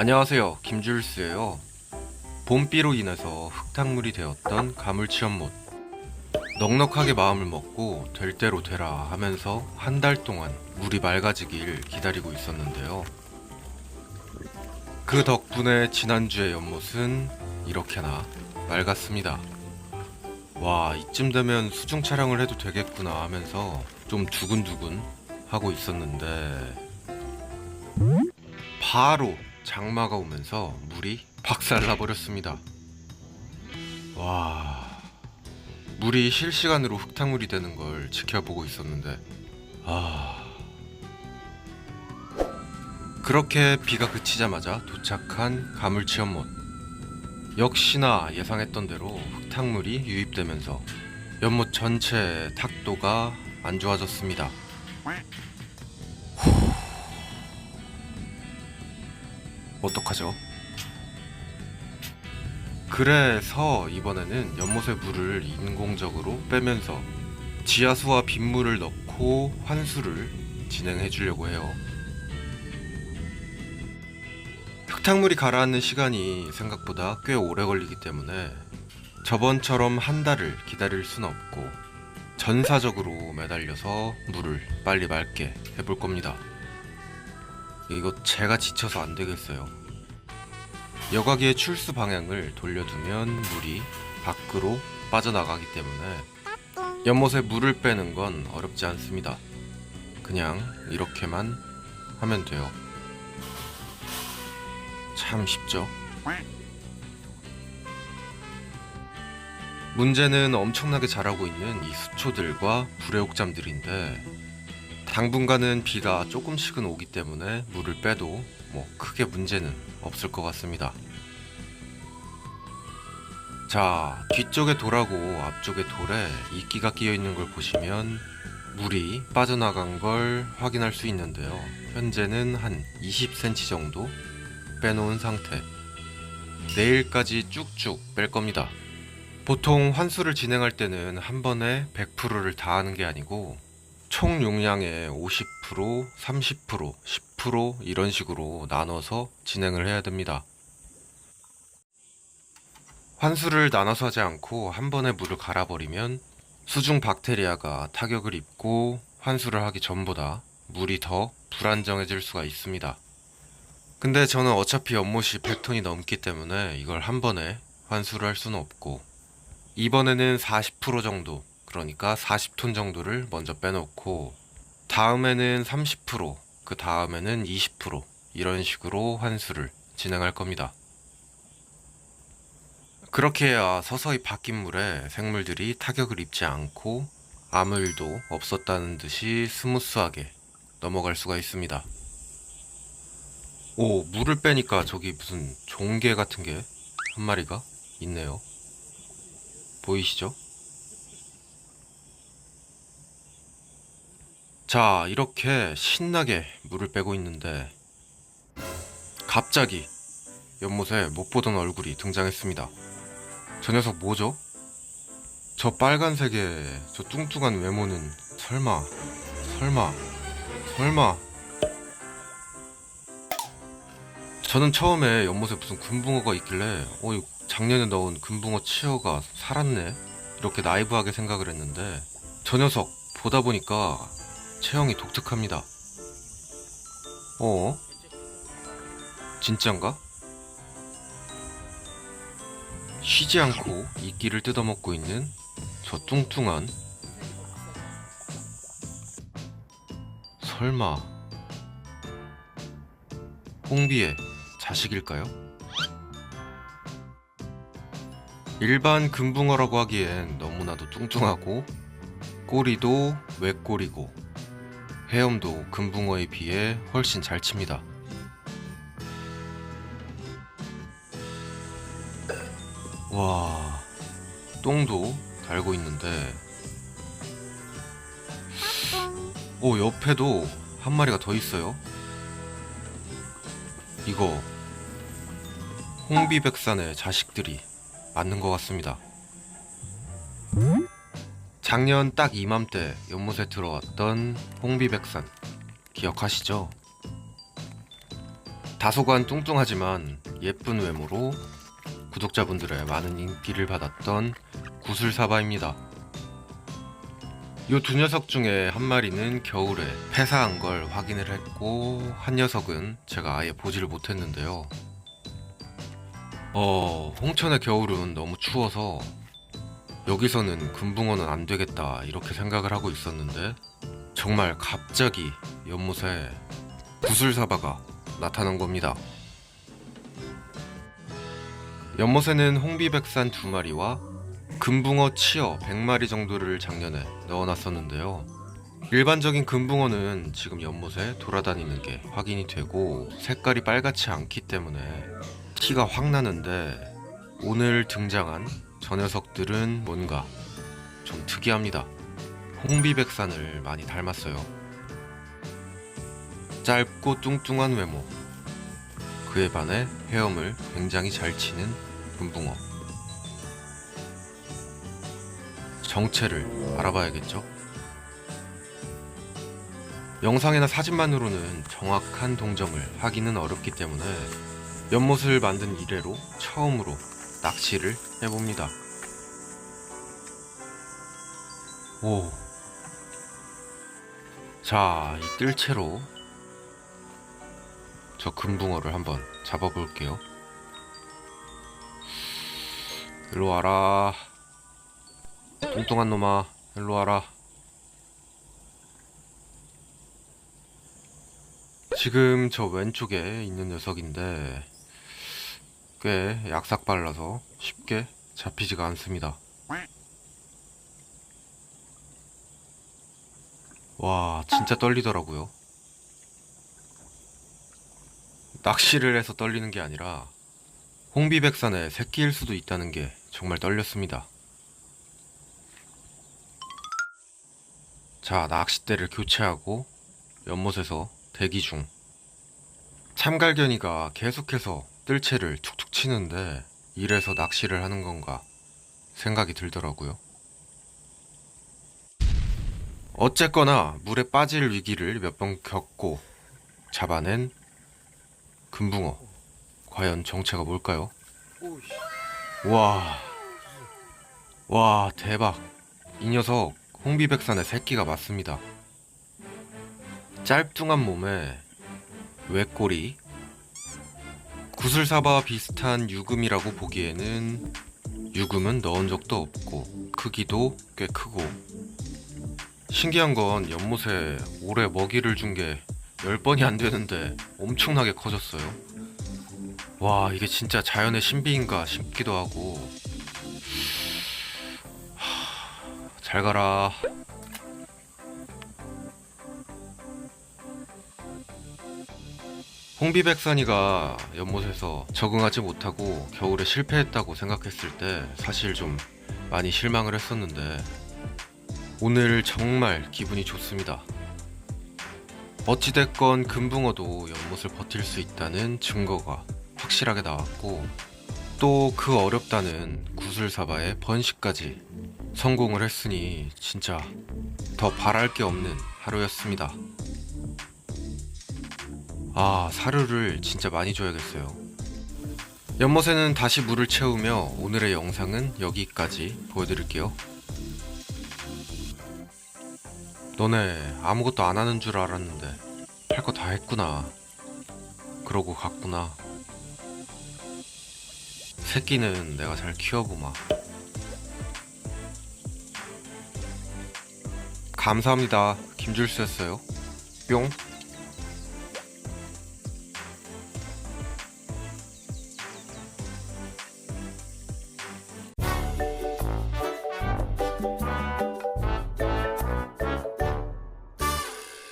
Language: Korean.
안녕하세요. 김줄스예요. 봄비로 인해서 흙탕물이 되었던 가물치연못. 넉넉하게 마음을 먹고 될 대로 되라 하면서 한 달 동안 물이 맑아지길 기다리고 있었는데요. 그 덕분에 지난주의 연못은 이렇게나 맑았습니다. 와, 이쯤 되면 수중 촬영을 해도 되겠구나 하면서 좀 두근두근 하고 있었는데 바로 장마가 오면서 물이 박살나 버렸습니다. 와, 물이 실시간으로 흙탕물이 되는 걸 지켜보고 있었는데, 아. 그렇게 비가 그치자마자 도착한 가물치 연못. 역시나 예상했던 대로 흙탕물이 유입되면서 연못 전체 탁도가 안 좋아졌습니다. 어떡하죠? 그래서 이번에는 연못의 물을 인공적으로 빼면서 지하수와 빗물을 넣고 환수를 진행해 주려고 해요. 흙탕물이 가라앉는 시간이 생각보다 꽤 오래 걸리기 때문에 저번처럼 한 달을 기다릴 순 없고 전사적으로 매달려서 물을 빨리 맑게 해볼 겁니다. 이거 제가 지쳐서 안 되겠어요. 여과기의 출수 방향을 돌려두면 물이 밖으로 빠져나가기 때문에 연못에 물을 빼는 건 어렵지 않습니다. 그냥 이렇게만 하면 돼요. 참 쉽죠? 문제는 엄청나게 자라고 있는 이 수초들과 불의옥잠들인데 당분간은 비가 조금씩은 오기 때문에 물을 빼도 뭐 크게 문제는 없을 것 같습니다. 자, 뒤쪽에 돌하고 앞쪽에 돌에 이끼가 끼어 있는 걸 보시면 물이 빠져나간 걸 확인할 수 있는데요. 현재는 한 20cm 정도 빼놓은 상태. 내일까지 쭉쭉 뺄 겁니다. 보통 환수를 진행할 때는 한 번에 100%를 다 하는 게 아니고 총 용량의 50%, 30%, 10% 이런 식으로 나눠서 진행을 해야 됩니다. 환수를 나눠서 하지 않고 한 번에 물을 갈아버리면 수중 박테리아가 타격을 입고 환수를 하기 전보다 물이 더 불안정해질 수가 있습니다. 근데 저는 어차피 연못이 100톤이 넘기 때문에 이걸 한 번에 환수를 할 수는 없고 이번에는 40% 정도 그러니까 40톤 정도를 먼저 빼놓고 다음에는 30%, 그 다음에는 20% 이런 식으로 환수를 진행할 겁니다. 그렇게 해야 서서히 바뀐 물에 생물들이 타격을 입지 않고 아무 일도 없었다는 듯이 스무스하게 넘어갈 수가 있습니다. 오, 물을 빼니까 저기 무슨 종개 같은 게 한 마리가 있네요. 보이시죠? 자, 이렇게 신나게 물을 빼고 있는데 갑자기 연못에 못 보던 얼굴이 등장했습니다. 저 녀석 뭐죠? 저 빨간색의 저 뚱뚱한 외모는 설마, 설마, 설마. 저는 처음에 연못에 무슨 금붕어가 있길래 어, 이 작년에 넣은 금붕어 치어가 살았네? 이렇게 나이브하게 생각을 했는데 저 녀석 보다 보니까 체형이 독특합니다. 어? 진짠가? 쉬지 않고 이끼를 뜯어먹고 있는 저 뚱뚱한 설마 홍비의 자식일까요? 일반 금붕어라고 하기엔 너무나도 뚱뚱하고 꼬리도 외꼬리고 헤엄도 금붕어에 비해 훨씬 잘 칩니다. 와, 똥도 달고 있는데, 오, 옆에도 한 마리가 더 있어요. 이거, 홍비백산의 자식들이 맞는 것 같습니다. 작년 딱 이맘때 연못에 들어왔던 홍비백산 기억하시죠? 다소간 뚱뚱하지만 예쁜 외모로 구독자분들의 많은 인기를 받았던 구슬사바입니다. 이두 녀석 중에 한 마리는 겨울에 폐사한 걸 확인을 했고 한 녀석은 제가 아예 보지를 못했는데요. 어, 홍천의 겨울은 너무 추워서 여기서는 금붕어는 안 되겠다 이렇게 생각을 하고 있었는데 정말 갑자기 연못에 구슬사바가 나타난 겁니다. 연못에는 홍비백산 두 마리와 금붕어 치어 100마리 정도를 작년에 넣어놨었는데요. 일반적인 금붕어는 지금 연못에 돌아다니는 게 확인이 되고 색깔이 빨갛지 않기 때문에 티가 확 나는데 오늘 등장한 저 녀석들은 뭔가 좀 특이합니다. 홍비백산을 많이 닮았어요. 짧고 뚱뚱한 외모. 그에 반해 헤엄을 굉장히 잘 치는 금붕어. 정체를 알아봐야겠죠? 영상이나 사진만으로는 정확한 동정을 하기는 어렵기 때문에 연못을 만든 이래로 처음으로 낚시를 해봅니다. 오. 자, 이 뜰채로 저 금붕어를 한번 잡아볼게요. 일로 와라. 뚱뚱한 놈아, 일로 와라. 지금 저 왼쪽에 있는 녀석인데 꽤 약삭 발라서 쉽게 잡히지가 않습니다. 와, 진짜 떨리더라고요. 낚시를 해서 떨리는 게 아니라 홍비백산의 새끼일 수도 있다는 게 정말 떨렸습니다. 자, 낚싯대를 교체하고 연못에서 대기 중. 참갈견이가 계속해서 뜰채를 툭툭 치는데 이래서 낚시를 하는 건가 생각이 들더라고요. 어쨌거나 물에 빠질 위기를 몇 번 겪고 잡아낸 금붕어. 과연 정체가 뭘까요? 와. 와, 대박. 이 녀석 홍비백산의 새끼가 맞습니다. 짧뚱한 몸에 외꼬리, 구슬사바와 비슷한 유금이라고 보기에는 유금은 넣은 적도 없고 크기도 꽤 크고 신기한 건 연못에 올해 먹이를 준 게 10번이 안 되는데 엄청나게 커졌어요. 와, 이게 진짜 자연의 신비인가 싶기도 하고. 하, 잘 가라. 홍비백산이가 연못에서 적응하지 못하고 겨울에 실패했다고 생각했을 때 사실 좀 많이 실망을 했었는데 오늘 정말 기분이 좋습니다. 어찌됐건 금붕어도 연못을 버틸 수 있다는 증거가 확실하게 나왔고 또 그 어렵다는 구슬사바의 번식까지 성공을 했으니 진짜 더 바랄 게 없는 하루였습니다. 아, 사료를 진짜 많이 줘야겠어요. 연못에는 다시 물을 채우며 오늘의 영상은 여기까지 보여드릴게요. 너네 아무것도 안 하는 줄 알았는데 할 거 다 했구나. 그러고 갔구나. 새끼는 내가 잘 키워보마. 감사합니다. 김줄수였어요. 뿅.